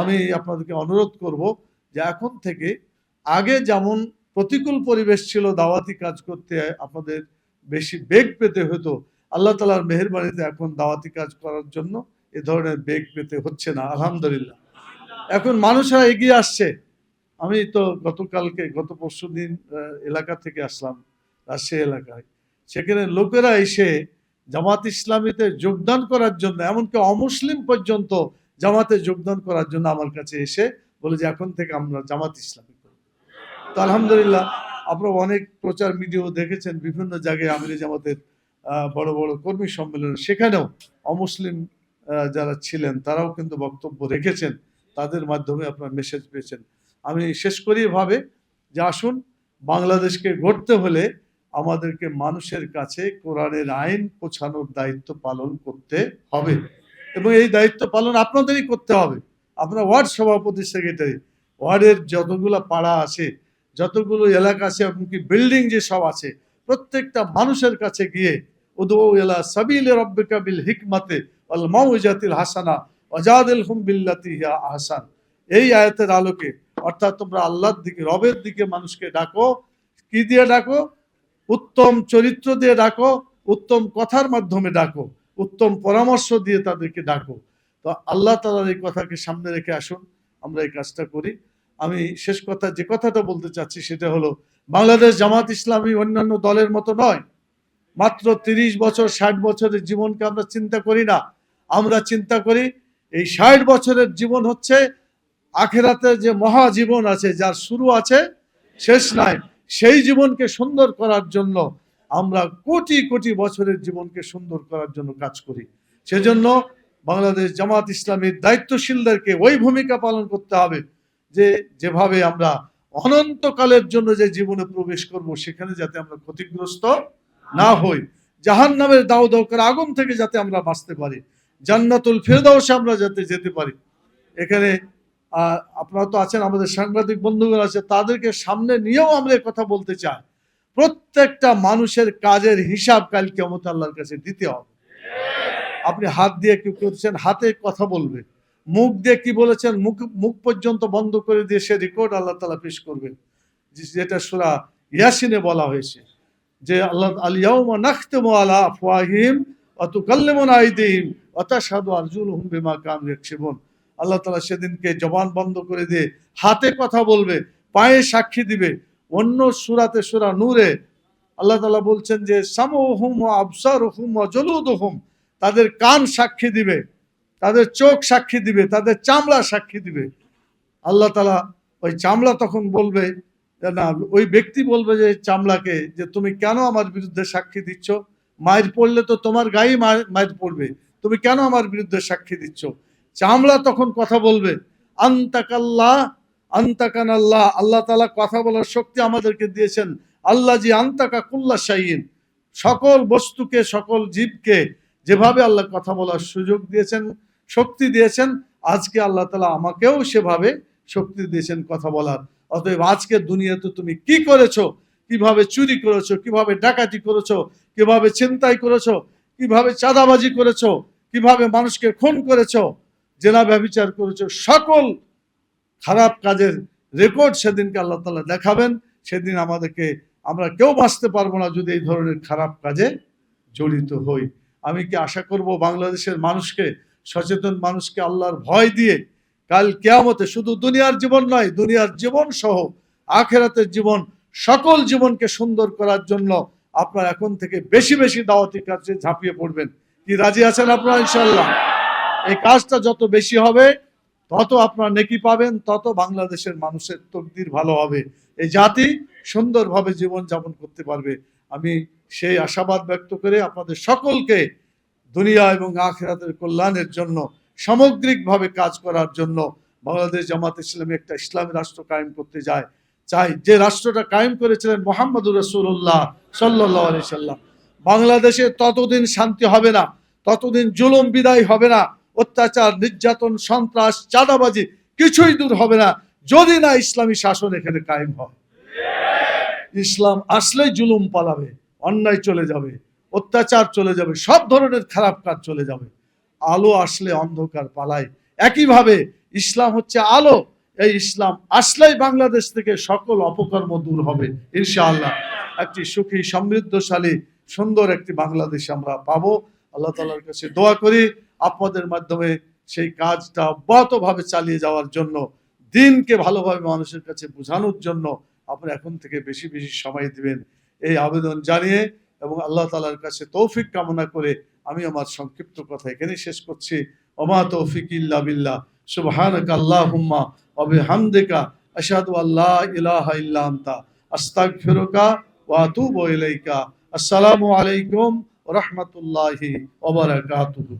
আমি আপনাদেরকে অনুরোধ করব যে এখন থেকে আগে যেমন প্রতিকূল পরিবেশ ছিল, দাওয়াতি কাজ করতে আপনাদের বেশি বেগ পেতে হতো, আল্লাহ তালার মেহরবানিতে এখন দাওয়াতি কাজ করার জন্য এ ধরনের বেগ পেতে হচ্ছে না, আলহামদুলিল্লাহ। এখন মানুষরা এগিয়ে আসছে। আমি তো গতকালকে, গত পরশু দিন এলাকা থেকে আসলাম, রাজশাহী এলাকায়। সেখানে লোকেরা এসে জামাত ইসলামীতে যোগদান করার জন্য, এমনকি অমুসলিম পর্যন্ত জামাতে যোগদান করার জন্য আমার কাছে এসে বলে যে, এখন থেকে আমরা জামাত ইসলামী করব। তো আলহামদুলিল্লাহ আপনারা অনেক প্রচার ভিডিও দেখেছেন, বিভিন্ন জায়গায় আমির জামাতের বড় বড় কর্মী সম্মেলন। সেখানেও অমুসলিম যারা ছিলেন, তারাও কিন্তু বক্তব্য রেখেছেন। তাদের মাধ্যমে আপনারা মেসেজ পেয়েছেন। আমি শেষ করি ভাবে যে, আসুন, বাংলাদেশকে গড়তে হলে আমাদেরকে মানুষের কাছে কোরআনের আইন পৌঁছানোর দায়িত্ব পালন করতে হবে। এবং এই দায়িত্ব পালন আপনাদেরই করতে হবে। আপনার ওয়ার্ড সভাপতি, সেক্রেটারি, ওয়ার্ডের যতগুলো পাড়া আছে, যতগুলো এলাকা আছে, এমনকি বিল্ডিং যে সব আছে, প্রত্যেকটা মানুষের কাছে গিয়ে উদু এলা সাবিল রব্বিকা বিল হিকমাতে আল মাউজাতিল হাসানা, ওয়াজাদিল হুম বিল্লাতি আহসান। এই আয়াতের আলোকে, অর্থাৎ তোমরা আল্লাহর দিকে, রবের দিকে মানুষকে ডাকো। কি দিয়ে ডাকো? উত্তম চরিত্র দিয়ে ডাকো, উত্তম কথার মাধ্যমে ডাকো। উত্তম পরামর্শ দিয়ে তাদেরকে ডাকো। তো আল্লাহ তালার এই কথাকে সামনে রেখে আসুন, আমরা এই কাজটা করি। আমি শেষ কথা, যে কথাটা বলতে চাচ্ছি সেটা হলো, বাংলাদেশ জামাত ইসলামী অন্যান্য দলের মতো নয়। মাত্র তিরিশ বছর, ষাট বছরের জীবনকে আমরা চিন্তা করি না। আমরা চিন্তা করি, এই ষাট বছরের জীবন হচ্ছে আখেরাতে যে মহাজীবন আছে, যার শুরু আছে, শেষ নাই। সেই জীবনকে সুন্দর করার জন্য আমরা কোটি কোটি বছরের জীবনকে সুন্দর করার জন্য কাজ করি। সেজন্য বাংলাদেশ জামাত ইসলামীর দায়িত্বশীলদেরকে ওই ভূমিকা পালন করতে হবে যে যেভাবে আমরা অনন্তকালের জন্য যে জীবনে প্রবেশ করব, সেখানে যাতে আমরা ক্ষতিগ্রস্ত না হই। জাহান নামের দাও দাও করে আগুন থেকে যাতে আমরা বাঁচতে পারি। জান্নাতুল ফেরদাউসে আমরা যাতে যেতে পারি। এখানে আপনারা তো আছেন, আমাদের সাংবাদিক বন্ধুগণ আছে, তাদেরকে সামনে নিয়েও আমরা কথা বলতে চাই। প্রত্যেকটা মানুষের কাজের হিসাব কাল কেমত আল্লাহর কাছে দিতে হবে। আপনি হাত দিয়ে কি করছেন হাতে কথা বলবে। মুখ দিয়ে কি বলেছেন? মুখ মুখ পর্যন্ত বন্ধ করে দিয়ে সে রেকর্ড আল্লাহ তালা পেশ করবেন যেটা সুরা ইয়াসিনে বলা হয়েছে। যে, আল্লাহ আলিয়াউমা নাখতেমু আলা আফওয়াহিম ওয়া তুকাল্লিমুনা আইদিহিম ওয়া তাশহাদু আরজুলুহুম বিমা কানু ইয়াকসিবুন। আল্লাহ তাআলা সেদিনকে জবান বন্ধ করে দিয়ে হাতে কথা বলবে, পায়ে সাক্ষী দিবে। অন্য সুরাতে সুরা নূরে আল্লাহ তাআলা বলছেন যে সামুহুম ওয়া আবসারুহুম ওয়া হুম তাদের কান সাক্ষী দিবে, তাদের চোখ সাক্ষী দিবে, তাদের চামড়া সাক্ষী দিবে। আল্লাহ তাআলা ওই চামড়া তখন বলবে না, ওই ব্যক্তি বলবে যে, চামড়াকে, যে তুমি কেন আমার বিরুদ্ধে সাক্ষী দিচ্ছ? মায়ের পড়লে তো তোমার গায়ে মায়ের পড়বে। তুমি কেন আমার বিরুদ্ধে সাক্ষী দিচ্ছ? চামড়া তখন কথা বলবে আন্তাকাল্লাহ আন্তাকান আল্লাহ আল্লাহ তালা কথা বলার শক্তি আমাদেরকে দিয়েছেন। আল্লাহ জি আন্তাকা কুল্লা শাহিন সকল বস্তুকে, সকল জীবকে যেভাবে আল্লাহ কথা বলার সুযোগ দিয়েছেন, শক্তি দিয়েছেন, আজকে আল্লাহ তালা আমাকেও সেভাবে শক্তি দিয়েছেন কথা বলার। অতএব আজকে দুনিয়াতে তুমি কি করেছ? কীভাবে চুরি করেছ? কীভাবে ডাকাতি করেছ? কীভাবে ছিনতাই করেছ? কীভাবে চাঁদাবাজি করেছ? কীভাবে মানুষকে খুন করেছ? জেনা ব্যবচার করেছ? সকল খারাপ কাজের রেকর্ড সেদিনকে আল্লাহ তালা দেখাবেন। সেদিন আমাদেরকে, আমরা কেউ বাঁচতে পারব না যদি এই ধরনের খারাপ কাজে জড়িত হই। আমি কি আশা করব বাংলাদেশের মানুষকে, সচেতন মানুষকে আল্লাহর ভয় দিয়ে কাল কেয়ামতে শুধু দুনিয়ার জীবন নয়, দুনিয়ার জীবন সহ আখেরাতের জীবন, সকল জীবনকে সুন্দর করার জন্য আপনার এখন থেকে বেশি বেশি দাওয়াতি কাজে ঝাঁপিয়ে পড়বেন। কি রাজি আছেন আপনারা ইনশাল্লাহ এই কাজটা যত বেশি হবে তত আপনার নেকি পাবেন, তত বাংলাদেশের মানুষের তকদির ভালো হবে। এই জাতি সুন্দরভাবে জীবন যাপন করতে পারবে। আমি সেই আশাবাদ ব্যক্ত করে আপনাদের সকলকে দুনিয়া এবং আখেরাতের কল্যাণের জন্য, সামগ্রিকভাবে কাজ করার জন্য বাংলাদেশ জামাত ইসলামী একটা ইসলামী রাষ্ট্র কায়েম করতে যায়। চাই যে রাষ্ট্রটা কায়েম করেছিলেন মোহাম্মদুর রসুল্লাহ সাল্লাহ আলি সাল্লাম। বাংলাদেশে ততদিন শান্তি হবে না, ততদিন জুলুম বিদায় হবে না অত্যাচার, নির্যাতন, সন্ত্রাস, চাঁদাবাজি কিছুই দূর হবে না যদি না ইসলামী শাসন এখানে কায়েম হয়। ইসলাম আসলেই জুলুম পালাবে, অন্যায় চলে যাবে, অত্যাচার চলে যাবে, সব ধরনের খারাপ কাজ চলে যাবে। আলো আসলে অন্ধকার পালায়। একইভাবে ইসলাম হচ্ছে আলো। এই ইসলাম আসলেই বাংলাদেশ থেকে সকল অপকর্ম দূর হবে, ইনশাআল্লাহ। একটি সুখী, সমৃদ্ধশালী, সুন্দর একটি বাংলাদেশ আমরা পাবো। আল্লাহ তালার কাছে দোয়া করি। আপনাদের মাধ্যমে সেই কাজটা অব্যাহতভাবে চালিয়ে যাওয়ার জন্য, দিনকে ভালোভাবে মানুষের কাছে বোঝানোর জন্য আপনি এখন থেকে বেশি বেশি সময় দিবেন। এই আবেদন জানিয়ে এবং আল্লাহ তালার কাছে তৌফিক কামনা করে আমি আমার সংক্ষিপ্ত কথা এখানে শেষ করছি। ওমা তৌফিক ইল্লা বিল্লাহ। সুবহানাকা আল্লাহুম্মা ওয়া বিহামদিকা। আশহাদু আল্লা ইলাহা আসসালামু আলাইকুম রাহমাতুল্লাহি বারাকাতুহু।